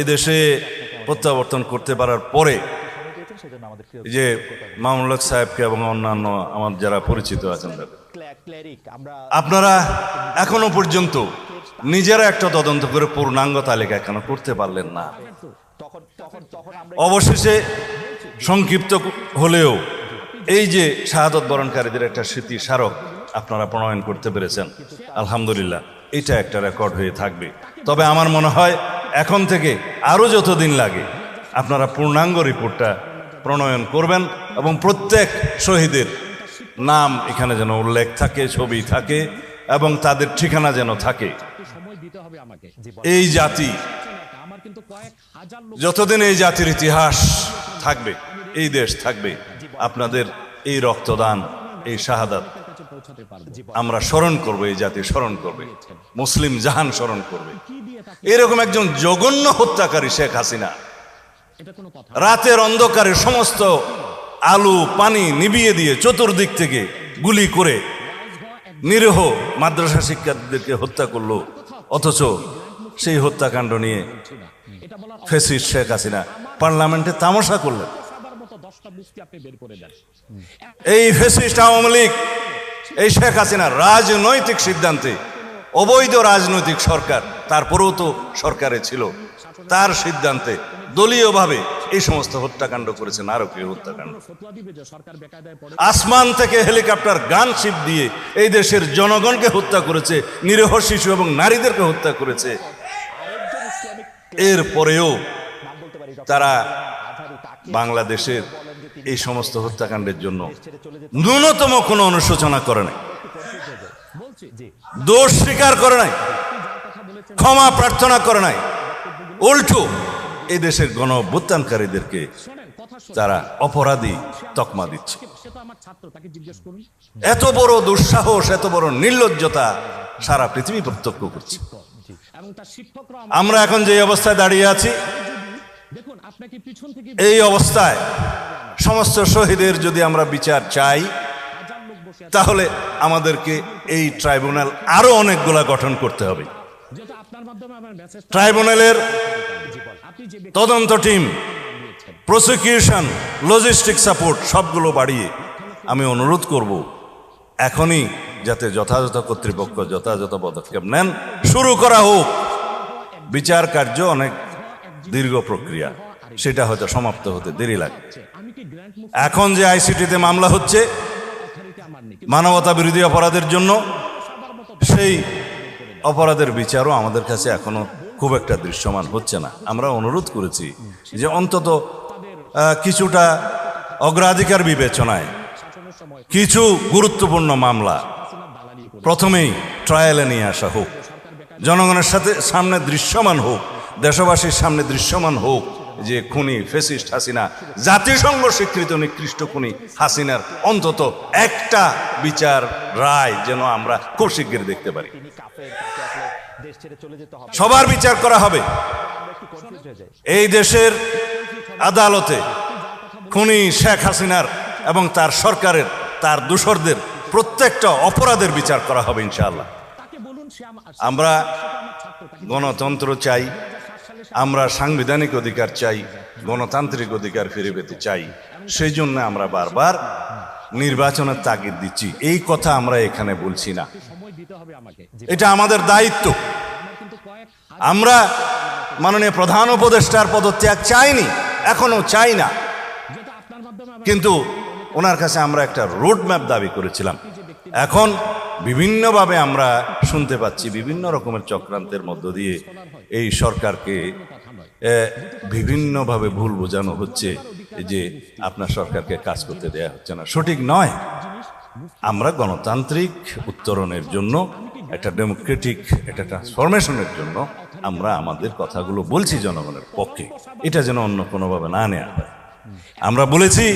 এদেশে প্রত্যাবর্তন করতে পারার পরে যে মামুল সাহেবকে এবং অন্যান্য আমার যারা পরিচিত আছেন আপনারা এখনও পর্যন্ত নিজেরা একটা তদন্ত করে পূর্ণাঙ্গ তালিকা কেন করতে পারলেন না। অবশেষে সংক্ষিপ্ত হলেও এই যে শাহাদত বরণকারীদের একটা স্মৃতি স্মারক আপনারা প্রণয়ন করতে পেরেছেন, আলহামদুলিল্লাহ, এটা একটা রেকর্ড হয়ে থাকবে। তবে আমার মনে হয় এখন থেকে আরও যতদিন লাগে আপনারা পূর্ণাঙ্গ রিপোর্টটা প্রণয়ন করবেন এবং প্রত্যেক শহীদের নাম এখানে যেন উল্লেখ থাকে, ছবি থাকে এবং তাদের ঠিকানা যেন থাকে। এই জাতি যতদিন এই জাতির ইতিহাস থাকবে, এই দেশ থাকবে, আপনাদের এই রক্তদান, এই শাহাদাত আমরা স্মরণ করব, এই জাতি স্মরণ করবে, মুসলিম জাহান স্মরণ করবে। এরকম একজন জঘন্য হত্যাকারী শেখ হাসিনা। রাতের অন্ধকারে সমস্ত আলু পানি নিবিয়ে দিয়ে চতুর্দিক থেকে গুলি করে নিরীহ মাদ্রাসা শিক্ষার্থীদেরকে হত্যা করল। অথচ সেই হত্যাকাণ্ড নিয়ে ফেসিস শেখ হাসিনা পার্লামেন্টে তামাশা করলেন। এই ফেসিস্ট আওয়ামী লীগ এই শেখ হাসিনা রাজনৈতিক সিদ্ধান্তে অবৈধ রাজনৈতিক সরকার, তারপরেও তো সরকারে ছিল। তার সিদ্ধান্তে দলীয়ভাবে এই সমস্ত হত্যাকাণ্ড করেছে নারকীয় হত্যাকাণ্ড। আসমান থেকে হেলিকপ্টার গানশিপ দিয়ে এই দেশের জনগণকে হত্যা করেছে, নিরীহ শিশু এবং নারীদেরকে হত্যা করেছে। এরপরেও নাম বলতে পারি তারা বাংলাদেশের এই সমস্ত হত্যাকাণ্ডের জন্য ন্যূনতম কোনো অনুশোচনা করে নাই। দোষ স্বীকার করে নাই। ক্ষমা প্রার্থনা করে নাই। উল্টো এই দেশের গণ অভ্যুত্থানকারীদেরকে তারা অপরাধী তকমা দিচ্ছে। এত বড় দুঃসাহস এত বড় নির্লজ্জতা সারা পৃথিবী প্রত্যক্ষ করছে। আমরা এখন যে অবস্থায় দাঁড়িয়ে আছি এই অবস্থায় সমস্ত শহীদের যদি আমরা বিচার চাই হাজার লোক বসে আছে তাহলে আমাদেরকে এই ট্রাইব্যুনাল আরও অনেকগুলা গঠন করতে হবে। ট্রাইব্যুনালের তদন্ত টিম প্রসিকিউশন লজিস্টিক সাপোর্ট সবগুলো বাড়িয়ে আমি অনুরোধ করব এখনই যাতে যথাযথ কর্তৃপক্ষ যথাযথ পদক্ষেপ নেন। শুরু করা হোক। বিচার কার্য অনেক দীর্ঘ প্রক্রিয়া সেটা হয়তো সমাপ্ত হতে দেরি লাগে। মুখ এখন যে আইসিটিতে মামলা হচ্ছে মানবতা বিরোধী অপরাধের জন্য সেই অপরাধের বিচারও আমাদের কাছে এখনও খুব একটা দৃশ্যমান হচ্ছে না। আমরা অনুরোধ করেছি যে অন্তত কিছুটা অগ্রাধিকার বিবেচনায় কিছু গুরুত্বপূর্ণ মামলা প্রথমেই ট্রায়ালে নিয়ে আসা হোক, জনগণের সাথে সামনে দৃশ্যমান হোক, দেশবাসীর সামনে দৃশ্যমান হোক যে খুনি ফেসিস্ট হাসিনা জাতিসংঘ স্বীকৃত নিকৃষ্ট খুনি হাসিনার অন্তত একটা বিচার রায় যেন আমরা খুব দেখতে পারি। সবার বিচার করা হবে। এই দেশের আদালতে খুনি শেখ হাসিনার এবং তার সরকারের তার দূষরদের প্রত্যেকটা অপরাধের বিচার করা হবে ইনশাআল্লাহ। বলুন আমরা গণতন্ত্র চাই আমরা সাংবিধানিক অধিকার চাই, গণতান্ত্রিক অধিকার ফিরে পেতে চাই সেই জন্য আমরা বারবার নির্বাচনের তাগিদ দিচ্ছি। এই কথা আমরা এখানে বলছি না। এটা আমাদের দায়িত্ব। আমার মাননীয় প্রধান উপদেষ্টার পদত্যাগ চাইনি, এখনও চাই না। কিন্তু ওনার কাছে আমরা একটা রোড ম্যাপ দাবি করেছিলাম। এখন বিভিন্নভাবে আমরা শুনতে পাচ্ছি, বিভিন্ন রকমের চক্রান্তের মধ্য দিয়ে এই সরকারকে বিভিন্নভাবে ভুল বোঝানো হচ্ছে যে আপনার সরকারকে কাজ করতে দেয়া হচ্ছে না। সঠিক নয়। আমরা গণতান্ত্রিক উত্তরণের জন্য, একটা ডেমোক্রেটিক, একটা ট্রান্সফরমেশনের জন্য আমরা আমাদের কথাগুলো বলছি জনগণের পক্ষে। এটা যেন অন্য কোনোভাবে না নেওয়া হয়। আমরা বলেছি,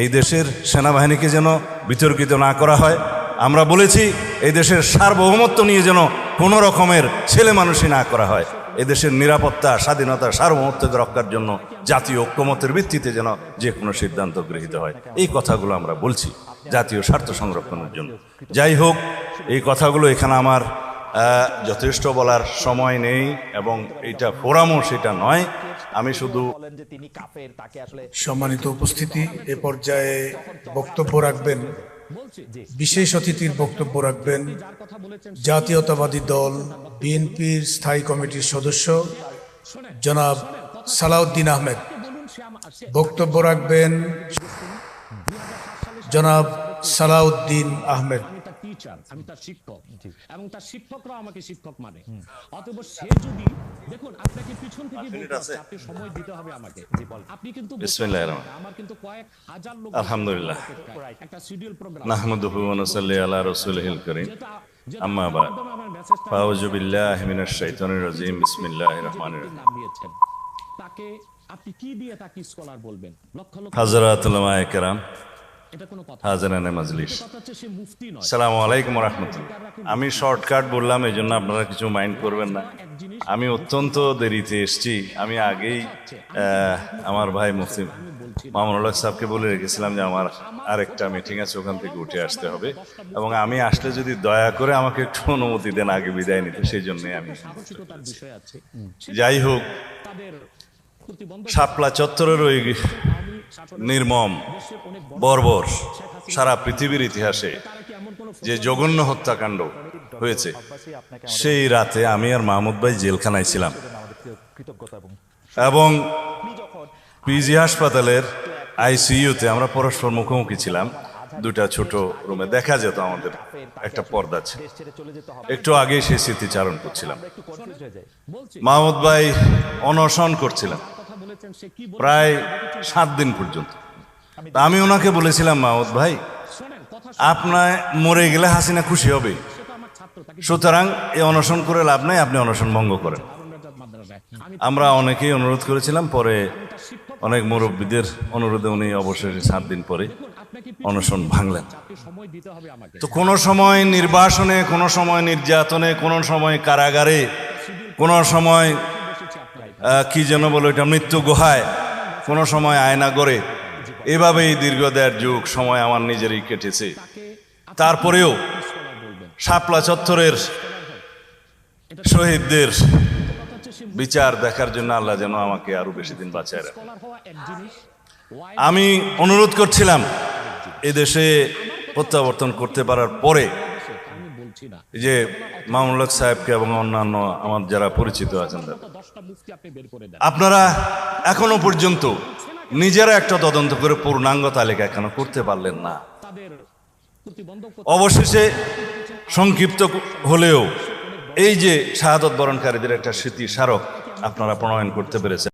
এই দেশের সেনাবাহিনীকে যেন বিতর্কিত না করা হয়। আমরা বলেছি, এই দেশের সার্বভৌমত্ব নিয়ে যেন কোনো রকমের ছেলে মানুষই না করা হয়। এদেশের নিরাপত্তা, স্বাধীনতা, সার্বভৌমত্বকে রক্ষার জন্য জাতীয় ঐক্যমতের ভিত্তিতে যেন যে কোনো সিদ্ধান্ত গৃহীত হয়। এই কথাগুলো আমরা বলছি জাতীয় স্বার্থ সংরক্ষণের জন্য। যাই হোক, এই কথাগুলো এখানে আমার যথেষ্ট বলার সময় নেই এবং এটা ফোরামও সেটা নয়। আমি শুধু সম্মানিত উপস্থিতি, এ পর্যায়ে বক্তব্য রাখবেন বিশেষ অতিথির বক্তব্য রাখবেন জাতীয়তাবাদী দল, বিএনপির স্থায়ী কমিটির সদস্য, জনাব সালাউদ্দিন আহমেদ। বক্তব্য রাখবেন জনাব সালাউদ্দিন আহমেদ। টিচার আমি তার শিক্ষক। এবং তার শিক্ষকরা আমাকে শিক্ষক মানে। অতএব সে যদি দেখুন আপনাকে পিছন থেকে বলতে আপনি সময় দিতে হবে আমাকে। আপনি কিন্তু বিসমিল্লাহির রহমানির আমার কিন্তু কয়েক হাজার লোক আলহামদুলিল্লাহ। একটা শিডিউল প্রোগ্রাম নাহমদুহু ওয়া নুসাল্লি আলা রাসূলিহিল কারীম। আম্মা বাদ। ফাউযু বিল্লাহি মিনাশ শাইতানির রাজিম। বিসমিল্লাহির রহমানির রহিম। তাকে আপনি কি দিয়ে তাকে স্কলার বলবেন? লক্ষ লক্ষ হযরত উলামায়ে কেরাম। হাজিরানে মাজলিস। সালামু আলাইকুম রহমতুল্লাহ আমি শর্টকাট বললাম এই জন্য আপনারা কিছু মাইন্ড করবেন না। আমি অত্যন্ত দেরিতে এসেছি। আমি আগেই আমার ভাই মুফতি মামুনুল হক সাহেবকে বলে রেখেছিলাম যে আমার আরেকটা মিটিং আছে ওখান থেকে উঠে আসতে হবে। এবং আমি আসলে যদি দয়া করে আমাকে একটু অনুমতি দেন আগে বিদায় নিতে সেই জন্যই আমি যাই হোক শাপলা চত্বরের ওই নির্মম বর্বর সারা পৃথিবীর ইতিহাসে যে জঘন্য হত্যাকাণ্ড হয়েছে সেই রাতে আমি আর মাহমুদ ভাই জেলখানায় ছিলাম। এবং পিজি হাসপাতালের আইসিইউতে আমরা পরস্পর মুখোমুখি ছিলাম। দুটা ছোট রুমে দেখা যেত আমাদের। একটা পর্দা ছিল। একটু আগে সেই স্মৃতিচারণ করছিলাম। মাহমুদ ভাই অনশন করছিলেন। প্রায় সাত দিন পর্যন্ত। আমি ওনাকে বলেছিলাম, মাহমুদ ভাই, আপনার মরে গেলে হাসিনা খুশি হবে। সুতরাং এই অনশন করে লাভ নাই, আপনি অনশন ভঙ্গ করেন। আমরা অনেকেই অনুরোধ করেছিলাম, পরে অনেক মুরব্বীদের অনুরোধে উনি অবশেষে সাত দিন পরে অনশন ভাঙলেন। তো কোনো সময় নির্বাসনে কোনো সময় নির্যাতনে কোনো সময় কারাগারে কোনো সময় কি যেন বলো এটা মৃত্যু গুহায় কোনো সময় আয়না করে এভাবেই দীর্ঘ দেড় যুগ সময় আমার নিজেরই কেটেছে। তারপরেও শাপলা চত্বরের শহীদদের বিচার দেখার জন্য আল্লাহ যেন আমাকে আরও বেশি দিন বাঁচায় রাখে আমি অনুরোধ করছিলাম এদেশে প্রত্যাবর্তন করতে পারার পরে যে মামুল সাহেবকে এবং অন্যান্য আমার যারা পরিচিত আছেন আপনারা এখনও পর্যন্ত নিজেরা একটা তদন্ত করে পূর্ণাঙ্গ তালিকা এখনও করতে পারলেন না। অবশেষে সংক্ষিপ্ত হলেও এই যে শাহাদত বরণকারীদের একটা স্মৃতি স্মারক আপনারা প্রণয়ন করতে পেরেছেন।